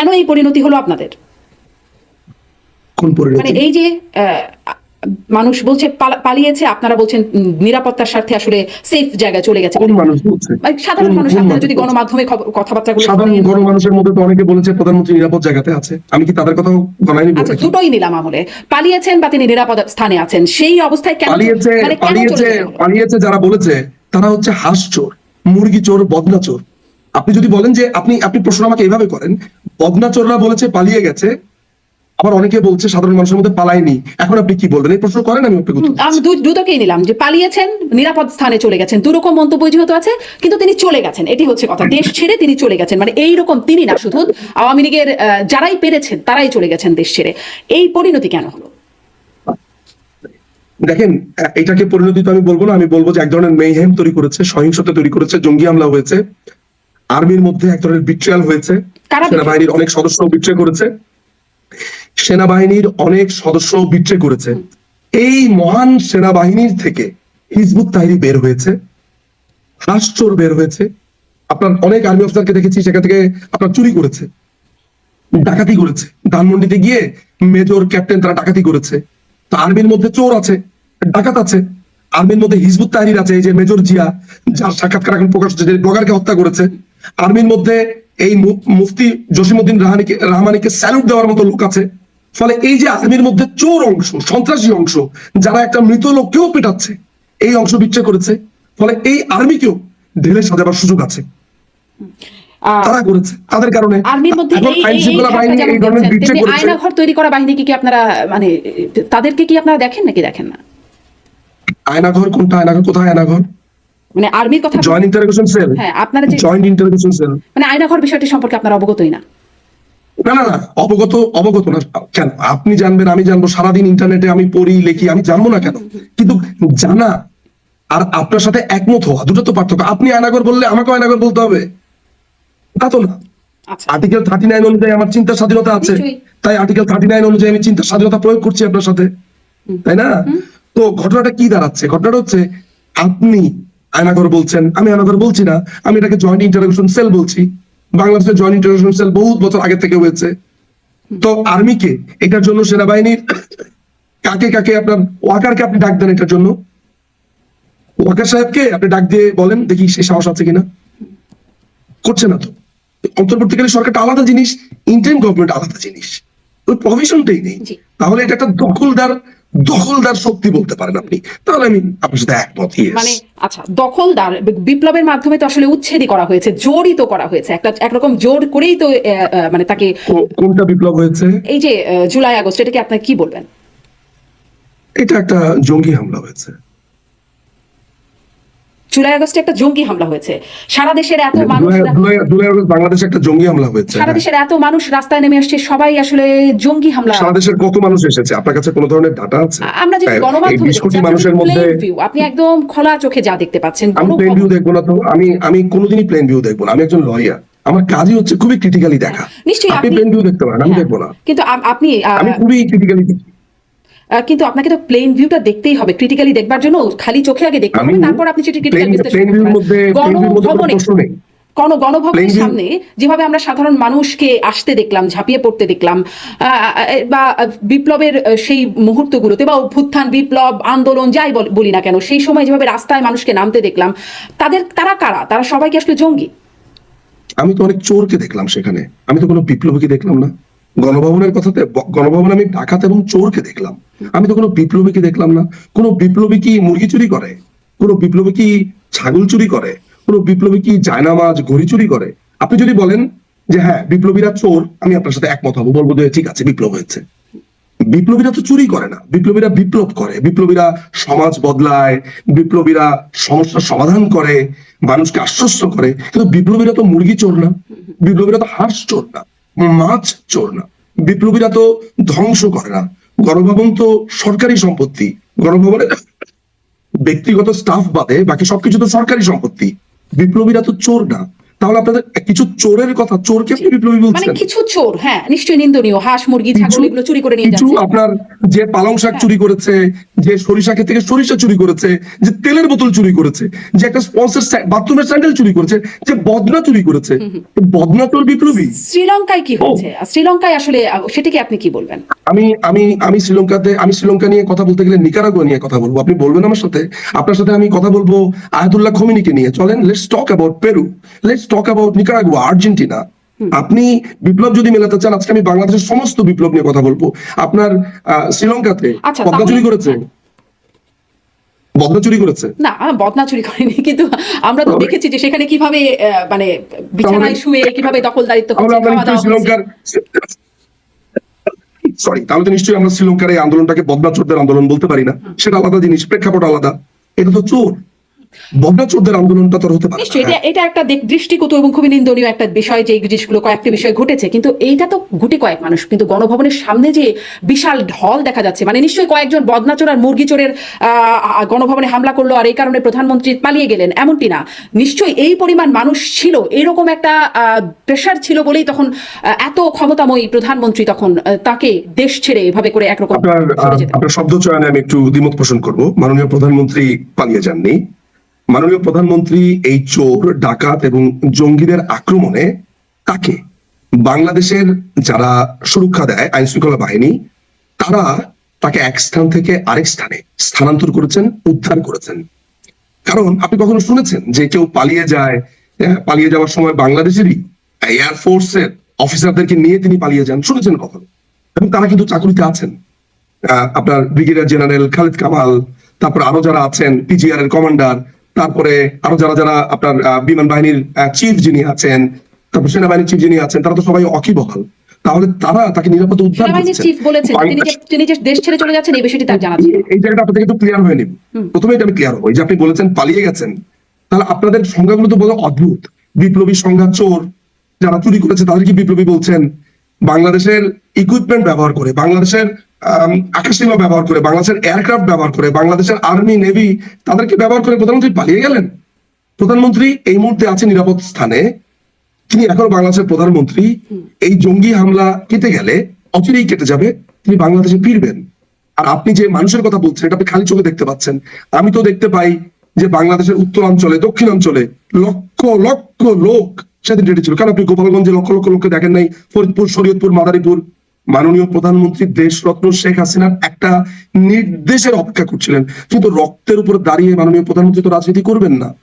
কেন এই পরিণতি হলো আপনাদের? মানে এই যে মানুষ বলছে পালিয়েছে আপনারা বলছেন নিরাপত্তার স্বার্থে আসলে সেফ জায়গায় চলে গেছে। সাধারণ মানুষ আপনারা যদি গণমাধ্যমে কথাবার্তাগুলো সাধারণ গণমানুষের মধ্যে তো অনেকে বলেছে প্রধানমন্ত্রী নিরাপদ জায়গাতে আছে। আমি কি তাদের কথাও গণায়নি আচ্ছা দুটোই নিলাম আমলে। পালিয়েছেন বা তিনি নিরাপদ স্থানে আছেন সেই অবস্থায় কেন পালিয়েছে মানে পালিয়েছে? পালিয়েছে যারা বলেছে তারা হচ্ছে হাঁস চোর মুরগি চোর বদনা চোর। আপনি যদি বলেন যে আপনি আপনি প্রশ্ন আমাকে এইভাবে করেন বদনা চোররা বলেছে পালিয়ে গেছে। আবার অনেকে বলছে সাধারণ মানুষের মধ্যে পালায়নি। এখন আপনি কি বলবেন? এই প্রশ্ন করেন আমি আমি দুটোকেই নিলাম যে পালিয়েছেন নিরাপদ স্থানে চলে গেছেন। দুরকম মন্তব্য যেহেতু আছে কিন্তু তিনি চলে গেছেন এটি হচ্ছে কথা। দেশ ছেড়ে তিনি চলে গেছেন মানে এই রকম তিনি না শুধু আওয়ামী লীগের যারাই পেরেছেন তারাই চলে গেছেন দেশ ছেড়ে। এই পরিণতি কেন হলো? দেখেন এটাকে পরিণতি তো আমি বলব না আমি বলব যে এক ধরনের মেহেম তৈরি করেছে সহিংসতা তৈরি করেছে জঙ্গি হামলা হয়েছে। আর্মির মধ্যে এক ধরনের বিট্রিয়াল হয়েছে। সেনাবাহিনীর অনেক সদস্য বিট্রে করেছে। সেনাবাহিনীর অনেক সদস্য বিট্রে করেছে। এই মহান সেনাবাহিনীর থেকে হিজবুত তাহিরি বের হয়েছে। হাসচোর বের হয়েছে। আপনার অনেক আর্মি অফিসারকে দেখেছি সেখান থেকে আপনার চুরি করেছে। ডাকাতি করেছে। ধানমন্ডিতে গিয়ে মেজর ক্যাপ্টেন তারা ডাকাতি করেছে। তো আর্মির মধ্যে চোর আছে ডাকাত আছে। আর্মির মধ্যে হিজবুত তাহির আছে এই যে মেজর জিয়া যার সাক্ষাৎকার এখন প্রকাশ হচ্ছে যে ব্লগারকে হত্যা করেছে। আর্মির মধ্যে এই মুফতি জসিমুদ্দিন রাহানিকে রহমানিকে স্যালুট দেওয়ার মতো লোক আছে। ফলে এই যে আর্মির মধ্যে চোর অংশ সন্ত্রাসী অংশ যারা একটা মৃত লোককেও পেটাচ্ছে এই অংশ বিচ্ছেদ করেছে। ফলে এই আর্মিকেও ঢেলে সাজাবার সুযোগ আছে। তারা করেছে। তাদের কারণে আর্মির মধ্যে আইন এই- এই শৃঙ্খলা বাহিনী এই ধরনের দেখছেন, করেছে। আয়নাঘর তৈরি করা বাহিনীকে কি আপনারা মানে তাদেরকে কি আপনারা দেখেন নাকি দেখেন না? আয়নাঘর কোনটা আয়নাঘর কোথায় আয়নাঘর মানে আর্মির কথা জয়েন্ট ইন্টারোগেশন সেল হ্যাঁ আপনারা যে জয়েন্ট ইন্টারোগেশন সেল মানে আয়নাঘর বিষয়টি সম্পর্কে আপনারা অবগতই না না না না অবগত অবগত না। কেন? আপনি জানবেন আমি জানব। সারাদিন ইন্টারনেটে আমি পড়ি লিখি আমি জানব না কেন? কিন্তু জানা আর আপনার সাথে একমত হওয়া দুটো তো পার্থক্য। আপনি আয়নাঘর বললে আমাকে আয়নাঘর বলতে হবে। তা তো না। আর্টিকেল থার্টি নাইন অনুযায়ী আমার চিন্তার স্বাধীনতা আছে। তাই আর্টিকেল থার্টি নাইন অনুযায়ী আমি চিন্তার স্বাধীনতা প্রয়োগ করছি আপনার সাথে। তাই না? তো ঘটনাটা কি দাঁড়াচ্ছে? ঘটনাটা হচ্ছে আপনি আয়নাঘর বলছেন আমি আয়নাঘর বলছি না আমি এটাকে জয়েন্ট ইন্টারোগেশন সেল বলছি। বাংলাদেশের জয়েন্ট ইন্টারোগেশন সেল বহুত বছর আগে থেকে হয়েছে। তো আর্মিকে এটার জন্য সেনাবাহিনীর কাকে কাকে আপনার ওয়াকারকে আপনি ডাক দেন এটার জন্য? ওয়াকার সাহেবকে আপনি ডাক দিয়ে বলেন দেখি সে সাহস আছে কিনা। করছে না তো। অন্তর্বর্তীকালে সরকারটা আলাদা জিনিস ইন্ডিয়ান গভর্নমেন্ট আলাদা জিনিস। ওই প্রভিশনটাই নেই। তাহলে এটা একটা দখলদার দখলদার শক্তি বলতে পারেন আপনি তাহলে আমি আপনার সাথে একমত. মানে আচ্ছা দখলদার বিপ্লবের মাধ্যমে তো আসলে উচ্ছেদই করা হয়েছে জোরই তো করা হয়েছে একটা একরকম জোর করেই তো মানে তাকে কোনটা বিপ্লব হয়েছে? এই যে জুলাই আগস্ট এটাকে আপনি কি বলবেন? এটা একটা জঙ্গি হামলা হয়েছে। জুলাই আগস্টে একটা জঙ্গি হামলা হয়েছে। সারা দেশের এত মানুষ জুলাই আগস্ট বাংলাদেশে একটা জঙ্গি হামলা হয়েছে সারা দেশের এত মানুষ রাস্তায় নেমে আসছে সবাই আসলে জঙ্গি হামলা সারা দেশের কত মানুষ এসেছে? আপনার কাছে কোনো ধরনের ডাটা আছে? আমরা যে গণমাধ্যমে কোটি মানুষের মধ্যে আপনি একদম খোলা চোখে যা দেখতে পাচ্ছেন আমি প্লেন ভিউ দেখব না তো। আমি আমি কোনোদিনই প্লেন ভিউ দেখব না। আমি একজন লয়ার আমার কাজই হচ্ছে খুবই ক্রিটিক্যালি দেখা। নিশ্চয়ই আপনি প্লেন ভিউ দেখতে পারেন আমি হ্যাঁ, দেখব না। কিন্তু আপনি আমি খুবই ক্রিটিক্যালি দেখি কিন্তু আপনাকে তো প্লেন ভিউটা দেখতেই হবে। ক্রিটিক্যালি দেখবার জন্য খালি চোখে আগে দেখতে হবে তারপর আপনি সেটি ক্রিটিক্যাল মধ্যে কোনো গণভবনের সামনে যেভাবে আমরা সাধারণ মানুষকে আসতে দেখলাম ঝাঁপিয়ে পড়তে দেখলাম বা বিপ্লবের সেই মুহূর্তগুলোতে বা অভ্যুত্থান বিপ্লব আন্দোলন যাই বল- বলি না কেন সেই সময় যেভাবে রাস্তায় মানুষকে নামতে দেখলাম তাদের তারা কারা? তারা সবাইকে আসলে জঙ্গি। আমি তো অনেক চোরকে দেখলাম সেখানে। আমি তো কোনো বিপ্লবীকে দেখলাম না। গণভবনের কথাতে গণভবনে আমি ডাকাত এবং চোরকে দেখলাম। আমি তো কোনো বিপ্লবীকে দেখলাম না। কোনো বিপ্লবী কি মুরগি চুরি করে? কোনো বিপ্লবী কি ছাগল চুরি করে? কোনো বিপ্লবী কি জায়নামাজ, ঘড়ি চুরি করে? আপনি যদি বলেন যে হ্যাঁ বিপ্লবীরা চোর, আমি আপনার সাথে একমত হব। বলব যে ঠিক আছে, বিপ্লব হয়েছে। বিপ্লবীরা তো চুরি করে না। বিপ্লবীরা বিপ্লব করে। বিপ্লবীরা সমাজ বদলায়। বিপ্লবীরা সমস্যার সমাধান করে। মানুষকে আশ্বস্ত করে। কিন্তু বিপ্লবীরা তো মুরগি চোর না। বিপ্লবীরা তো হাঁস চোর না। মাছ চোর না। বিপ্লবীরা তো ধ্বংস করে না। গণভবন তো সরকারি সম্পত্তি। গণভবনের ব্যক্তিগত স্টাফ বাদে বাকি সবকিছু তো সরকারি সম্পত্তি। বিপ্লবীরা তো চোর না। তাহলে আপনাদের কিছু চোরের কথা আপনি বিপ্লবী মানে কিছু চোর হ্যাঁ নিশ্চয়ই নিন্দনীয় হাঁস মুরগি ছাগল এগুলো চুরি করে নিয়ে যাচ্ছে। আপনার যে পালং শাক চুরি করেছে যে সরিষা ক্ষেত থেকে সরিষা চুরি করেছে যে তেলের বোতল চুরি করেছে যে একটা স্পন্সর বাথরুমের স্যান্ডেল চুরি করেছে যে বদনা চুরি করেছে। বদনা তোর বিপ্লবী? শ্রীলঙ্কায় কি হয়েছে শ্রীলঙ্কায় আসলে সেটাকে আপনি কি বলবেন? আমি আমি আমি শ্রীলঙ্কাতে আমি শ্রীলঙ্কা নিয়ে কথা বলতে গেলে নিকারাগুয়া নিয়ে কথা বলব। আপনি বলবেন আমার সাথে? আপনার সাথে আমি কথা বলব আয়াতুল্লাহ খমিনিকে নিয়ে। চলেন let's talk about Peru let's talk about Nicaragua Argentina আপনি বিপ্লব যদি মেলাতে চান আজকে আমি বাংলাদেশের সমস্ত বিপ্লব নিয়ে কথা বলব। আপনার শ্রীলঙ্কাতে আচ্ছা, বদনা চুরি করেছে। বদনা চুরি করেছে। না বদনা চুরি করেনি কিন্তু আমরা তো দেখেছি যে সেখানে কীভাবে মানে বিছানায় শুয়ে কীভাবে দখলদারিত্ব শ্রীলঙ্কার সরি তাহলে তো নিশ্চয়ই আমরা শ্রীলঙ্কার এই আন্দোলনটাকে বদনা চোরদের আন্দোলন বলতে পারি না। সেটা আলাদা জিনিস প্রেক্ষাপট আলাদা। এটা তো চোর। বদনা চোরদের আন্দোলনটা তো আর হতে পারে নিশ্চয়ই এটা এটা একটা দৃষ্টিগত এবং খুবই নিন্দনীয় একটা বিষয় যে এই জিনিসগুলো কয়েকটি বিষয় ঘটেছে। কিন্তু এইটা তো গুটি কয়েক মানুষ কিন্তু গণভবনের সামনে যে বিশাল ঢল দেখা যাচ্ছে মানে নিশ্চয়ই কয়েকজন বদনাচোর আর মুরগি চোরের আহ, গণভবনে হামলা করল আর এই কারণে প্রধানমন্ত্রী পালিয়ে গেলেন এমনটি না। নিশ্চয়ই এই পরিমাণ মানুষ ছিল এরকম একটা প্রেশার ছিল বলেই তখন এত ক্ষমতাময়ী প্রধানমন্ত্রী তখন তাকে দেশ ছেড়ে এভাবে করে একরকম আপনার শব্দ চয়নে আমি একটু দ্বিমত পোষণ করব। মাননীয় প্রধানমন্ত্রী পালিয়ে যাননি। মাননীয় প্রধানমন্ত্রী এই চোর ডাকাত এবং জঙ্গিদের আক্রমণে তাকে বাংলাদেশের যারা সুরক্ষা দেয় আইন শৃঙ্খলা বাহিনী তারা তাকে এক স্থান থেকে আরেক স্থানে স্থানান্তর করেছেন উদ্ধার করেছেন। কারণ আপনি কখনো শুনেছেন যে কেউ পালিয়ে যায় আহ, পালিয়ে যাওয়ার সময় বাংলাদেশেরই এয়ারফোর্সের অফিসারদেরকে নিয়ে তিনি পালিয়ে যান শুনেছেন কখনো? এবং তারা কিন্তু চাকরিতে আছেন। আপনার ব্রিগেডিয়ার জেনারেল খালিদ কামাল তারপর আরও যারা আছেন পিজিআর এর কমান্ডার তারপরে আরও যারা যারা আপনার বিমান বাহিনীর চিফ যিনি আছেন তারপর সেনাবাহিনীর চিফ যিনি আছেন তারা তো সবাই অকিবহাল। তাহলে তারা তাকে নিরাপদে উদ্ধার বলেছেন তিনি যে দেশ ছেড়ে চলে যাচ্ছেন এই বিষয়টি তার জানা ছিল। এই- জায়গাটা আপনাদের একটু ক্লিয়ার হয়ে নিব প্রথমে এটা আমি ক্লিয়ার হব। এই যে আপনি বলেছেন পালিয়ে গেছেন তাহলে আপনাদের সংজ্ঞাগুলো তো বড় অদ্ভুত। বিপ্লবী সংজ্ঞা চোর যারা চুরি করেছে তাদেরকে বিপ্লবী বলছেন? বাংলাদেশের ইকুইপমেন্ট ব্যবহার করে বাংলাদেশের আকাশসীমা ব্যবহার করে বাংলাদেশের এয়ারক্রাফট ব্যবহার করে বাংলাদেশের আর্মি নেভি তাদেরকে ব্যবহার করে প্রধানমন্ত্রী পালিয়ে গেলেন। প্রধানমন্ত্রী এই মুহূর্তে আছে নিরাপদ স্থানে। তিনি এখন বাংলাদেশের প্রধানমন্ত্রী। এই জঙ্গি হামলা কেটে গেলে অচিরেই কেটে যাবে তিনি বাংলাদেশে ফিরবেন। আর আপনি যে মানুষের কথা বলছেন এটা আপনি খালি চোখে দেখতে পাচ্ছেন। আমি তো দেখতে পাই যে বাংলাদেশের উত্তরাঞ্চলে দক্ষিণাঞ্চলে লক্ষ লক্ষ লোক সেদিন রেডি ছিল। কারণ আপনি গোপালগঞ্জে লক্ষ লক্ষ লোককে দেখেন নাই? ফরিদপুর শরীয়তপুর মাদারীপুর? মাননীয় প্রধানমন্ত্রী দেশরত্ন শেখ হাসিনার একটা নির্দেশের অপেক্ষা করছিলেন। কিন্তু রক্তের উপর দাঁড়িয়ে মাননীয় প্রধানমন্ত্রী তো রাজনীতি করবেন না।